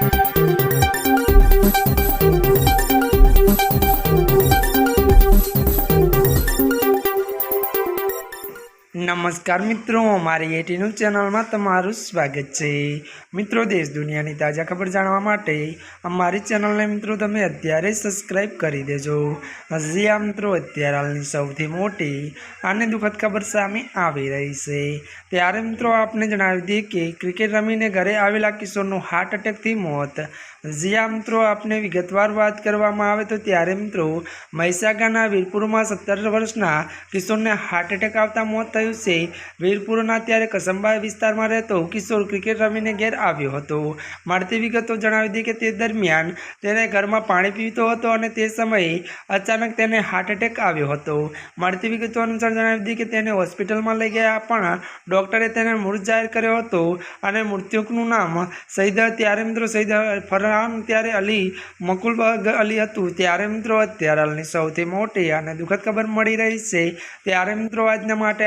Thank you. નમસ્કાર મિત્રો, મારી એટી ન્યૂઝ ચેનલમાં તમારું સ્વાગત છે. મિત્રો, દેશ દુનિયાની તાજા ખબર જાણવા માટે અમારી ચેનલને મિત્રો તમે અત્યારે સબસ્ક્રાઈબ કરી દેજો. હજી આ મિત્રો અત્યારે હાલની સૌથી મોટી અને દુઃખદ ખબર સામે આવી રહી છે. ત્યારે મિત્રો, આપને જણાવી દઈએ કે ક્રિકેટ રમીને ઘરે આવેલા કિશોરનું હાર્ટ એટેકથી મોત. જ્યાં મિત્રો આપને વિગતવાર વાત કરવામાં આવે તો ત્યારે મિત્રો, મહીસાગરના વીરપુરમાં સત્તર વર્ષના કિશોરને હાર્ટ એટેક આવતા મોત થયું છે, વીરપુરના ત્યારે કસંબા વિસ્તારમાં રહેતો કિશોર ક્રિકેટ રમીને ઘેર આવ્યો હતો. મળતી વિગતો જણાવી હતી કે તે દરમિયાન તેને ઘરમાં પાણી પીતો હતો અને તે સમયે અચાનક તેને હાર્ટ એટેક આવ્યો હતો. મળતી વિગતો અનુસાર જણાવી હતી કે તેને હોસ્પિટલમાં લઈ ગયા પણ ડૉક્ટરે તેને મૃત જાહેર કર્યો હતો અને મૃત્યુકનું નામ શહીદ ત્યારે મિત્રો શહીદ ફરહાન ત્યારે અલી મકુલ અલી હતું. ત્યારે મિત્રો અત્યારે હાલની સૌથી મોટી અને દુઃખદ ખબર મળી રહી છે. ત્યારે મિત્રો આજના માટે